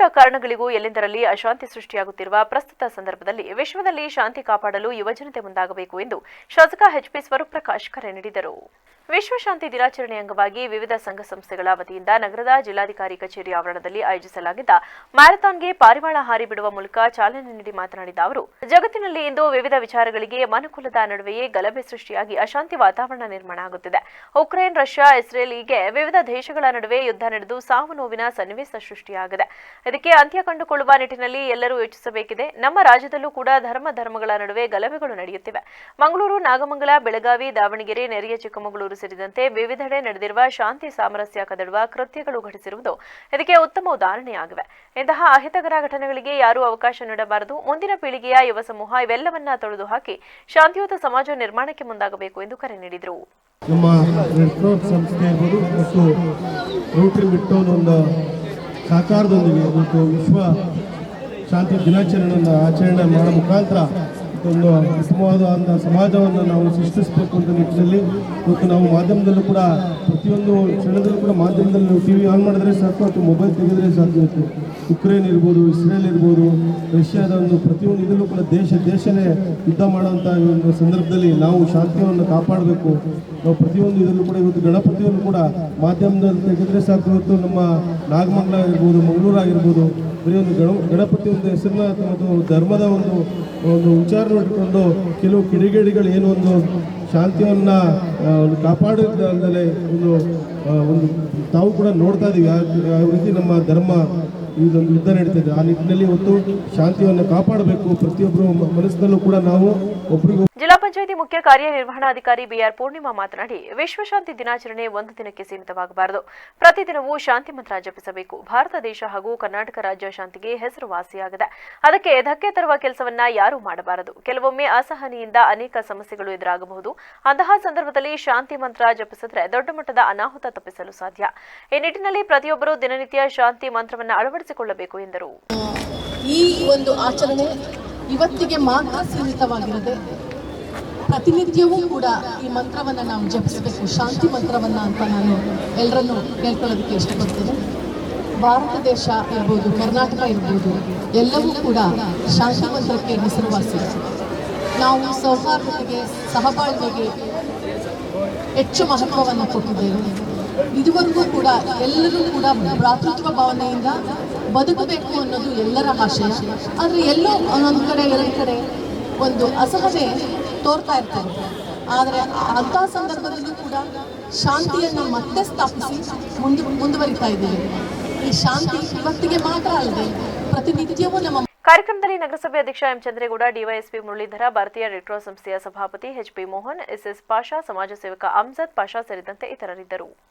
ಪುಟ್ಟ ಕಾರಣಗಳಿಗೂ ಎಲ್ಲೆಂದರಲ್ಲಿ ಅಶಾಂತಿ ಸೃಷ್ಟಿಯಾಗುತ್ತಿರುವ ಪ್ರಸ್ತುತ ಸಂದರ್ಭದಲ್ಲಿ ವಿಶ್ವದಲ್ಲಿ ಶಾಂತಿ ಕಾಪಾಡಲು ಯುವಜನತೆ ಮುಂದಾಗಬೇಕು ಎಂದು ಶಾಸಕ ಎಚ್ಪಿ ಸ್ವರೂಪ್ರಕಾಶ್ ಕರೆ ನೀಡಿದರು. ವಿಶ್ವ ಶಾಂತಿ ದಿನಾಚರಣೆ ಅಂಗವಾಗಿ ವಿವಿಧ ಸಂಘ ಸಂಸ್ಥೆಗಳ ವತಿಯಿಂದ ನಗರದ ಜಿಲ್ಲಾಧಿಕಾರಿ ಕಚೇರಿ ಆವರಣದಲ್ಲಿ ಆಯೋಜಿಸಲಾಗಿದ್ದ ಮ್ಯಾರಥಾನ್ಗೆ ಪಾರಿವಾಳ ಹಾರಿ ಬಿಡುವ ಮೂಲಕ ಚಾಲನೆ ನೀಡಿ ಮಾತನಾಡಿದ ಅವರು, ಜಗತ್ತಿನಲ್ಲಿ ಇಂದು ವಿವಿಧ ವಿಚಾರಗಳಿಗೆ ಮನುಕುಲದ ನಡುವೆಯೇ ಗಲಭೆ ಸೃಷ್ಟಿಯಾಗಿ ಅಶಾಂತಿ ವಾತಾವರಣ ನಿರ್ಮಾಣ ಆಗುತ್ತಿದೆ. ಉಕ್ರೇನ್, ರಷ್ಯಾ ಇಸ್ರೇಲ್ ಹೀಗೆ ವಿವಿಧ ದೇಶಗಳ ನಡುವೆ ಯುದ್ಧ ನಡೆದು ಸಾವು ನೋವಿನ ಸನ್ನಿವೇಶ ಸೃಷ್ಟಿಯಾಗಿದೆ. ಇದಕ್ಕೆ ಅಂತ್ಯ ಕಂಡುಕೊಳ್ಳುವ ನಿಟ್ಟಿನಲ್ಲಿ ಎಲ್ಲರೂ ಯೋಚಿಸಬೇಕಿದೆ. ನಮ್ಮ ರಾಜ್ಯದಲ್ಲೂ ಕೂಡ ಧರ್ಮ ಧರ್ಮಗಳ ನಡುವೆ ಗಲಭೆಗಳು ನಡೆಯುತ್ತಿವೆ. ಮಂಗಳೂರು, ನಾಗಮಂಗಲ, ಬೆಳಗಾವಿ, ದಾವಣಗೆರೆ, ನೆರೆಯ ಚಿಕ್ಕಮಗಳೂರು ಸೇರಿದಂತೆ ವಿವಿಧೆಡೆ ನಡೆದಿರುವ ಶಾಂತಿ ಸಾಮರಸ್ಯ ಕದಡುವ ಕೃತ್ಯಗಳು ಘಟಿಸಿರುವುದು ಇದಕ್ಕೆ ಉತ್ತಮ ಉದಾಹರಣೆಯಾಗಿವೆ. ಇಂತಹ ಅಹಿತಕರ ಘಟನೆಗಳಿಗೆ ಯಾರೂ ಅವಕಾಶ ನೀಡಬಾರದು. ಮುಂದಿನ ಪೀಳಿಗೆಯ ಯುವ ಸಮೂಹ ಇವೆಲ್ಲವನ್ನ ತೊಳೆದು ಹಾಕಿ ಶಾಂತಿಯುತ ಸಮಾಜ ನಿರ್ಮಾಣಕ್ಕೆ ಮುಂದಾಗಬೇಕು ಎಂದು ಕರೆ ನೀಡಿದರು. ನಮ್ಮ ಸಂಸ್ಥೆ ಇರ್ಬೋದು ಮತ್ತು ಒಂದು ಸಹಕಾರದೊಂದಿಗೆ ಇವತ್ತು ವಿಶ್ವ ಶಾಂತಿ ದಿನಾಚರಣೆಯನ್ನು ಆಚರಣೆ ಮಾಡೋ ಮುಖಾಂತರ ಒಂದು ಉತ್ತಮವಾದ ಸಮಾಜವನ್ನು ನಾವು ಸೃಷ್ಟಿಸಬೇಕು ಅಂತ ನಿಟ್ಟಿನಲ್ಲಿ ಮತ್ತು ನಾವು ಮಾಧ್ಯಮದಲ್ಲೂ ಕೂಡ ಪ್ರತಿಯೊಂದು ಕ್ಷಣದಲ್ಲೂ ಕೂಡ ಮಾಧ್ಯಮದಲ್ಲಿ ಟಿ ವಿ ಆನ್ ಮಾಡಿದ್ರೆ ಸಾಕು ಅಥವಾ ಮೊಬೈಲ್ ತೆಗೆದ್ರೆ ಸಾಧ್ಯ ಇವತ್ತು ಉಕ್ರೇನ್ ಇರ್ಬೋದು, ಇಸ್ರೇಲ್ ಇರ್ಬೋದು, ರಷ್ಯಾದ ಒಂದು ಪ್ರತಿಯೊಂದು ಇದರಲ್ಲೂ ಕೂಡ ದೇಶ, ದೇಶನೇ ಯುದ್ಧ ಮಾಡುವಂಥ ಒಂದು ಸಂದರ್ಭದಲ್ಲಿ ನಾವು ಶಾಂತಿಯನ್ನು ಕಾಪಾಡಬೇಕು. ನಾವು ಪ್ರತಿಯೊಂದು ಇದರಲ್ಲೂ ಕೂಡ ಇವತ್ತು ಗಣಪತಿಯನ್ನು ಕೂಡ ಮಾಧ್ಯಮದ ತೆಗೆದ್ರೆ ಸಾಕು. ಇವತ್ತು ನಮ್ಮ ನಾಗಮಂಗಲ ಆಗಿರ್ಬೋದು, ಮಂಗಳೂರು ಆಗಿರ್ಬೋದು, ಬರೀ ಒಂದು ಗಣ, ಗಣಪತಿ ಒಂದು ಹೆಸರನ್ನ ಮತ್ತು ಧರ್ಮದ ಒಂದು ಒಂದು ವಿಚಾರನ ಇಟ್ಕೊಂಡು ಕೆಲವು ಕಿಡಿಗೇಡಿಗಳು ಏನು ಒಂದು ಶಾಂತಿಯನ್ನು ಕಾಪಾಡೋದಲ್ಲದೆ ಒಂದು ಒಂದು ತಾವು ಕೂಡ ನೋಡ್ತಾ ಇದ್ದೀವಿ ಯಾವ ರೀತಿ ನಮ್ಮ ಧರ್ಮ ಇದೊಂದು ಯುದ್ಧ ನಡೀತಿದೆ ಆ ನಿಟ್ಟಿನಲ್ಲಿ ಒಂದು ಶಾಂತಿಯನ್ನು ಕಾಪಾಡಬೇಕು. ಪ್ರತಿಯೊಬ್ಬರು ಮನಸ್ಸಿನಲ್ಲೂ ಕೂಡ ನಾವು ಒಬ್ರಿಗೊಬ್ರು ಜಿಲ್ಲಾ ಪಂಚಾಯಿತಿ ಮುಖ್ಯ ಕಾರ್ಯನಿರ್ವಹಣಾಧಿಕಾರಿ ಬಿಆರ್ ಪೂರ್ಣಿಮಾ ಮಾತನಾಡಿ, ವಿಶ್ವಶಾಂತಿ ದಿನಾಚರಣೆ ಒಂದು ದಿನಕ್ಕೆ ಸೀಮಿತವಾಗಬಾರದು. ಪ್ರತಿದಿನವೂ ಶಾಂತಿ ಮಂತ್ರ ಜಪಿಸಬೇಕು. ಭಾರತ ದೇಶ ಹಾಗೂ ಕರ್ನಾಟಕ ರಾಜ್ಯ ಶಾಂತಿಗೆ ಹೆಸರುವಾಸಿಯಾಗಿದೆ. ಅದಕ್ಕೆ ಧಕ್ಕೆ ತರುವ ಕೆಲಸವನ್ನ ಯಾರೂ ಮಾಡಬಾರದು. ಕೆಲವೊಮ್ಮೆ ಅಸಹನೆಯಿಂದ ಅನೇಕ ಸಮಸ್ಯೆಗಳು ಎದುರಾಗಬಹುದು. ಅಂತಹ ಸಂದರ್ಭದಲ್ಲಿ ಶಾಂತಿ ಮಂತ್ರ ಜಪಿಸಿದ್ರೆ ದೊಡ್ಡ ಮಟ್ಟದ ಅನಾಹುತ ತಪ್ಪಿಸಲು ಸಾಧ್ಯ. ಈ ನಿಟ್ಟಿನಲ್ಲಿ ಪ್ರತಿಯೊಬ್ಬರೂ ದಿನನಿತ್ಯ ಶಾಂತಿ ಮಂತ್ರವನ್ನು ಅಳವಡಿಸಿಕೊಳ್ಳಬೇಕು ಎಂದರು. ಈ ಒಂದು ಆಚರಣೆ ಇವತ್ತಿಗೆ ಮಾತ್ರ ಸೀಮಿತವಾಗಿರದೆ ಪ್ರತಿನಿತ್ಯವೂ ಕೂಡ ಈ ಮಂತ್ರವನ್ನು ನಾವು ಜಪಿಸಬೇಕು. ಶಾಂತಿ ಮಂತ್ರವನ್ನು ಅಂತ ನಾನು ಎಲ್ಲರನ್ನೂ ಕೇಳ್ಕೊಳ್ಳೋದಕ್ಕೆ ಇಷ್ಟಪಡ್ತೇನೆ. ಭಾರತ ದೇಶ ಇರ್ಬೋದು, ಕರ್ನಾಟಕ ಇರ್ಬೋದು, ಎಲ್ಲವೂ ಕೂಡ ಶಾಂತಿ ಮಂತ್ರಕ್ಕೆ ಹೆಸರುವಾಸಿ. ನಾವು ಸೌಹಾರ್ದತೆಗೆ, ಸಹಬಾಳ್ವೆಗೆ ಹೆಚ್ಚು ಮಹತ್ವವನ್ನು ಕೊಟ್ಟಿದ್ದೇವೆ. ಇದುವರೆಗೂ ಕೂಡ ಎಲ್ಲರೂ ಕೂಡ ಭ್ರಾತೃತ್ವ ಭಾವನೆಯಿಂದ ಬದುಕಬೇಕು ಅನ್ನೋದು ಎಲ್ಲರ ಆಶಯ. ಆದರೆ ಎಲ್ಲೋ ಒಂದೊಂದು ಕಡೆ, ಎರಡು ಕಡೆ ಒಂದು ಅಸಹನೆ ತೋರ್ತಾ ಇರ್ತಾರೆ. ಆದರೆ ಅಂತಹ ಸಂದರ್ಭದಲ್ಲೂ ಕೂಡ ಶಾಂತಿಯನ್ನು ಮತ್ತೆ ಸ್ಥಾಪಿಸಿ ಮುಂದೆ ಮುಂದುವರಿತಾ ಇದ್ದೇವೆ. ಈ ಶಾಂತಿ ಇವತ್ತಿಗೆ ಮಾತ್ರ ಅಲ್ಲದೆ ಪ್ರತಿನಿತ್ಯವೂ ನಮ್ಮ ಕಾರ್ಯಕ್ರಮದಲ್ಲಿ ನಗರಸಭೆ ಅಧ್ಯಕ್ಷ ಎಂ ಚಂದ್ರೇಗೌಡ, ಡಿವೈಎಸ್ಪಿ ಮುರಳೀಧರ, ಭಾರತೀಯ ರೆಟ್ರೋ ಸಂಸ್ಥೆಯ ಸಭಾಪತಿ ಎಚ್ಪಿ ಮೋಹನ್, ಎಸ್ಎಸ್ ಪಾಷಾ, ಸಮಾಜ ಸೇವಕ ಅಮ್ಜದ್ ಪಾಷಾ ಸೇರಿದಂತೆ ಇತರರಿದ್ದರು.